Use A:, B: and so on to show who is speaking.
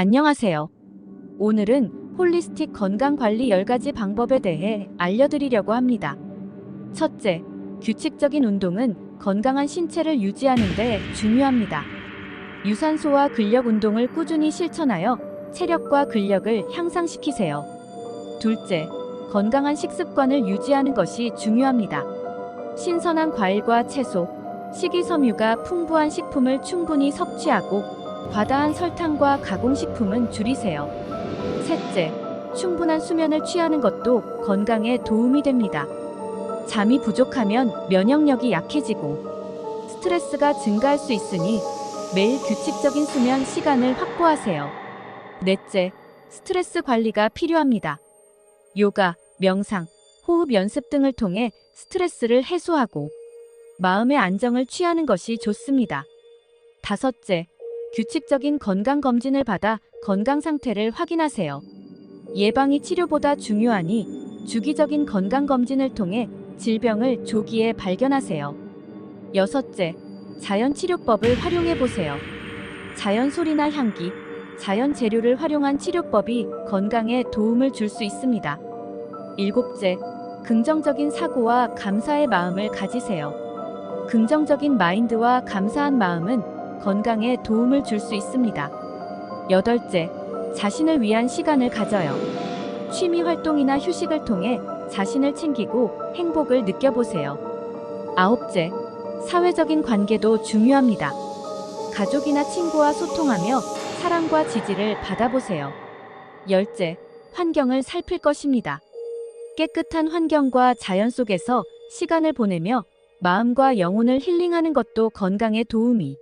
A: 안녕하세요. 오늘은 홀리스틱 건강관리 10가지 방법에 대해 알려드리려고 합니다. 첫째, 규칙적인 운동은 건강한 신체를 유지하는 데 중요합니다. 유산소와 근력 운동을 꾸준히 실천하여 체력과 근력을 향상시키세요. 둘째, 건강한 식습관을 유지하는 것이 중요합니다. 신선한 과일과 채소, 식이섬유가 풍부한 식품을 충분히 섭취하고 과다한 설탕과 가공식품은 줄이세요. 셋째, 충분한 수면을 취하는 것도 건강에 도움이 됩니다. 잠이 부족하면 면역력이 약해지고 스트레스가 증가할 수 있으니 매일 규칙적인 수면 시간을 확보하세요. 넷째, 스트레스 관리가 필요합니다. 요가, 명상, 호흡 연습 등을 통해 스트레스를 해소하고 마음의 안정을 취하는 것이 좋습니다. 다섯째, 규칙적인 건강 검진을 받아 건강 상태를 확인하세요. 예방이 치료보다 중요하니 주기적인 건강 검진을 통해 질병을 조기에 발견하세요. 여섯째, 자연 치료법을 활용해 보세요. 자연 소리나 향기, 자연 재료를 활용한 치료법이 건강에 도움을 줄 수 있습니다. 일곱째, 긍정적인 사고와 감사의 마음을 가지세요. 긍정적인 마인드와 감사한 마음은 건강에 도움을 줄 수 있습니다. 여덟째, 자신을 위한 시간을 가져요. 취미 활동이나 휴식을 통해 자신을 챙기고 행복을 느껴보세요. 아홉째, 사회적인 관계도 중요합니다. 가족이나 친구와 소통하며 사랑과 지지를 받아보세요. 열째, 환경을 살필 것입니다. 깨끗한 환경과 자연 속에서 시간을 보내며 마음과 영혼을 힐링하는 것도 건강에 도움이